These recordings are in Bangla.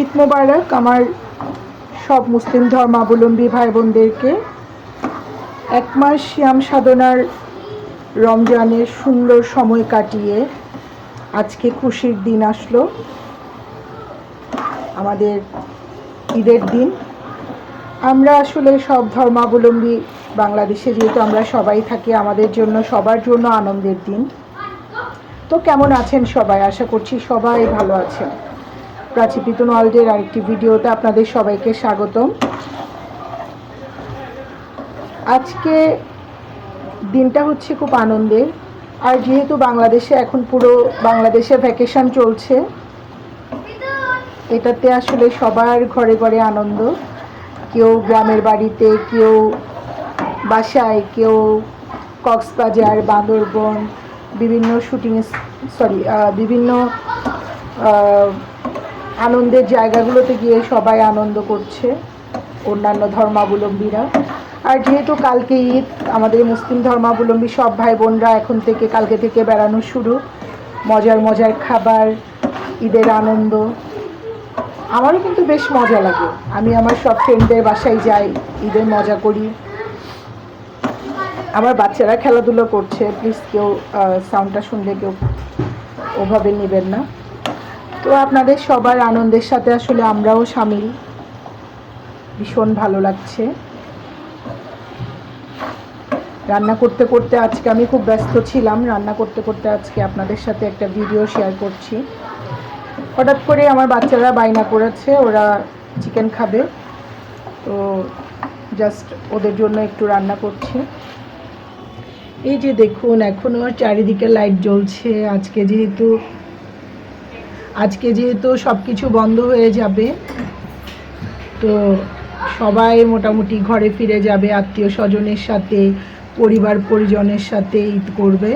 ঈদ মোবারক, আমার সব মুসলিম ধর্মাবলম্বী ভাই বোনদেরকে এক মাস শ্যাম সাধনার রমজানের সুন্দর সময় কাটিয়ে আজকে খুশির দিন আসলো। আমাদের ঈদের দিন। আমরা আসলে সব ধর্মাবলম্বী বাংলাদেশে যেহেতু আমরা সবাই থাকি, আমাদের জন্য, সবার জন্য আনন্দের দিন। তো কেমন আছেন সবাই? আশা করছি সবাই ভালো আছেন। প্রাচী পিতন ওয়ার্ল্ডের আরেকটি ভিডিওতে আপনাদের সবাইকে স্বাগতম। আজকে দিনটা হচ্ছে খুব আনন্দের, আর যেহেতু বাংলাদেশে এখন পুরো বাংলাদেশে ভ্যাকেশন চলছে, এটাতে আসলে সবার ঘরে ঘরে আনন্দ। কেউ গ্রামের বাড়িতে, কেউ বাসায়, কেউ কক্সবাজার, বান্দরবন, বিভিন্ন শুটিং সরি বিভিন্ন আনন্দের জায়গাগুলোতে গিয়ে সবাই আনন্দ করছে অন্যান্য ধর্মাবলম্বীরা। আর যেহেতু কালকে ঈদ, আমাদের মুসলিম ধর্মাবলম্বী সব ভাই বোনরা এখন থেকে কালকে থেকে বেড়ানো শুরু। মজার মজার খাবার, ঈদের আনন্দ। আমারও কিন্তু বেশ মজা লাগে। আমি আমার সব ফ্রেন্ডদের বাসায় যাই, ঈদের মজা করি। আমার বাচ্চারা খেলাধুলো করছে প্লিজ কেউ সাউন্ডটা শুনলে কেউ ওভাবে নেবেন না। তো আপনাদের সবার আনন্দের সাথে আসলে আমরাও সামিল। ভীষণ ভালো লাগছে। রান্না করতে করতে আজকে আমি খুব ব্যস্ত ছিলাম। রান্না করতে করতে আজকে আপনাদের সাথে একটা ভিডিও শেয়ার করছি। হঠাৎ করে আমার বাচ্চারা বায়না করেছে, ওরা চিকেন খাবে। তো জাস্ট ওদের জন্য একটু রান্না করছি। এই যে দেখুন এখনও চারিদিকে লাইট জ্বলছে। আজকে যেহেতু আজকে যেহেতু সব কিছু বন্ধ হয়ে যাবে, তো সবাই মোটামুটি ঘরে ফিরে যাবে, আত্মীয় স্বজনের সাথে, পরিবার পরিজনের সাথে ঈদ করবে।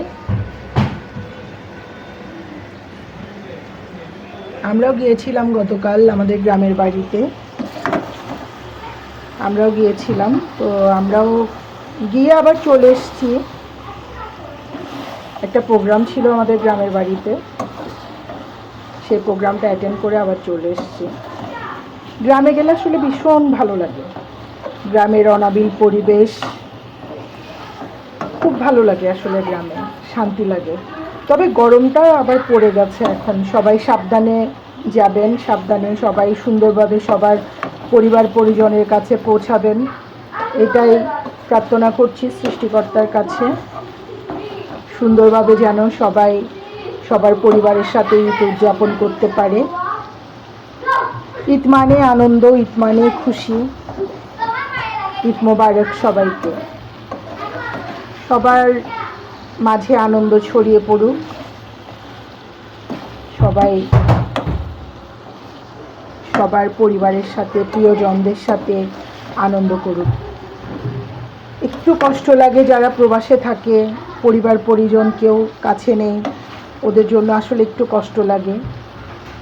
আমরাও গিয়েছিলাম গতকাল আমাদের গ্রামের বাড়িতে। আমরাও গিয়েছিলাম, তো আমরাও গিয়ে আবার চলে এসেছি। একটা প্রোগ্রাম ছিল আমাদের গ্রামের বাড়িতে। সেই প্রোগ্রামটা অ্যাটেন্ড করে আবার চলে এসেছি। গ্রামে গেলে আসলে ভীষণ ভালো লাগে। গ্রামের অনাবিল পরিবেশ খুব ভালো লাগে আসলে গ্রামে, শান্তি লাগে। তবে গরমটা আবার পড়ে গেছে এখন। সবাই সাবধানে যাবেন, সাবধানে সবাই সুন্দরভাবে সবার পরিবার পরিজনের কাছে পৌঁছাবেন। এটাই প্রার্থনা করছি সৃষ্টিকর্তার কাছে। সুন্দরভাবে যেন সবাই সবার পরিবারের সাথে ঈদ উদযাপন করতে পারে। ঈদ মানে আনন্দ, ঈদ মানে খুশি। ঈদ মোবারক সবাইকে। সবার মাঝে আনন্দ ছড়িয়ে পড়ুক। সবাই সবার পরিবারের সাথে, প্রিয়জনদের সাথে আনন্দ করুক। একটু কষ্ট লাগে যারা প্রবাসে থাকে পরিবার পরিজন কেউ কাছে নেই। ওদের জন্য আসলে একটু কষ্ট লাগে।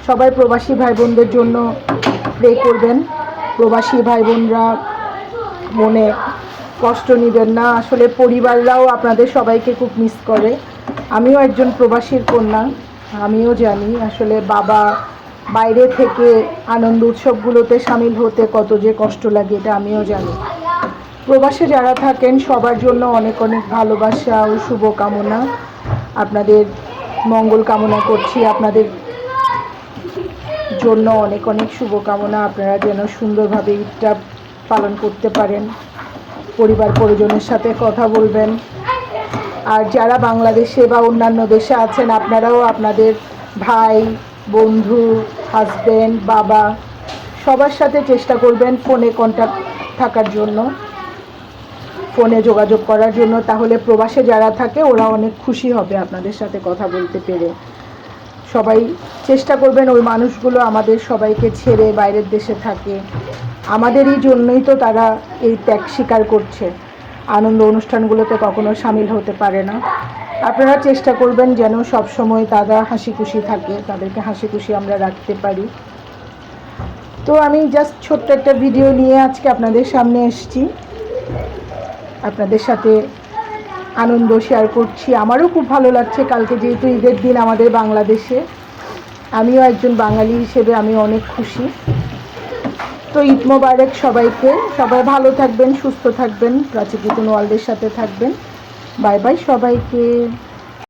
সবাই প্রবাসী ভাই বোনদের জন্য প্রে করবেন। প্রবাসী ভাই বোনরা মনে কষ্ট নেবেন না। আসলে পরিবাররাও আপনাদের সবাইকে খুব মিস করে। আমিও একজন প্রবাসীর কন্যা, আমিও জানি আসলে বাবা বাইরে থেকে আনন্দ উৎসবগুলোতে সামিল হতে কত যে কষ্ট লাগে এটা আমিও জানি। প্রবাসে যারা থাকেন সবার জন্য অনেক অনেক ভালোবাসা ও শুভকামনা। আপনাদের মঙ্গল কামনা করছি আপনাদের জন্য অনেক অনেক শুভকামনা। আপনারা যেন সুন্দরভাবে ঈদটা পালন করতে পারেন। পরিবার পরিজনের সাথে কথা বলবেন। আর যারা বাংলাদেশে বা অন্যান্য দেশে আছেন, আপনারাও আপনাদের ভাই, বন্ধু হাজবেন্ড বাবা সবার সাথে চেষ্টা করবেন ফোনে কন্ট্যাক্ট থাকার জন্য। ফোনে যোগাযোগ করার জন্য, তাহলে প্রবাসে যারা থাকে, ওরা অনেক খুশি হবে আপনাদের সাথে কথা বলতে পেরে। সবাই চেষ্টা করবেন ওই মানুষগুলো আমাদের সবাইকে ছেড়ে বাইরের দেশে থাকে। আমাদেরই জন্যই তো তারা এই ত্যাগ স্বীকার করছে। আনন্দ অনুষ্ঠানগুলোতে কখনো সামিল হতে পারে না। আপনারা চেষ্টা করবেন যেন সব সময় তারা হাসি খুশি থাকে, তাদেরকে হাসি খুশি আমরা রাখতে পারি। তো আমি জাস্ট ছোট্ট একটা ভিডিও নিয়ে আজকে আপনাদের সামনে এসেছি। আপনাদের সাথে আনন্দ শেয়ার করছি। আমারও খুব ভালো লাগছে কালকে যেহেতু ঈদের দিন আমাদের বাংলাদেশে। আমিও একজন বাঙালি হিসেবে আমি অনেক খুশি। তো ঈদ মোবারক সবাইকে। সবাই ভালো থাকবেন, সুস্থ থাকবেন। প্রাচী কিচেন ওয়ার্ল্ডের সাথে থাকবেন। বাই বাই সবাইকে।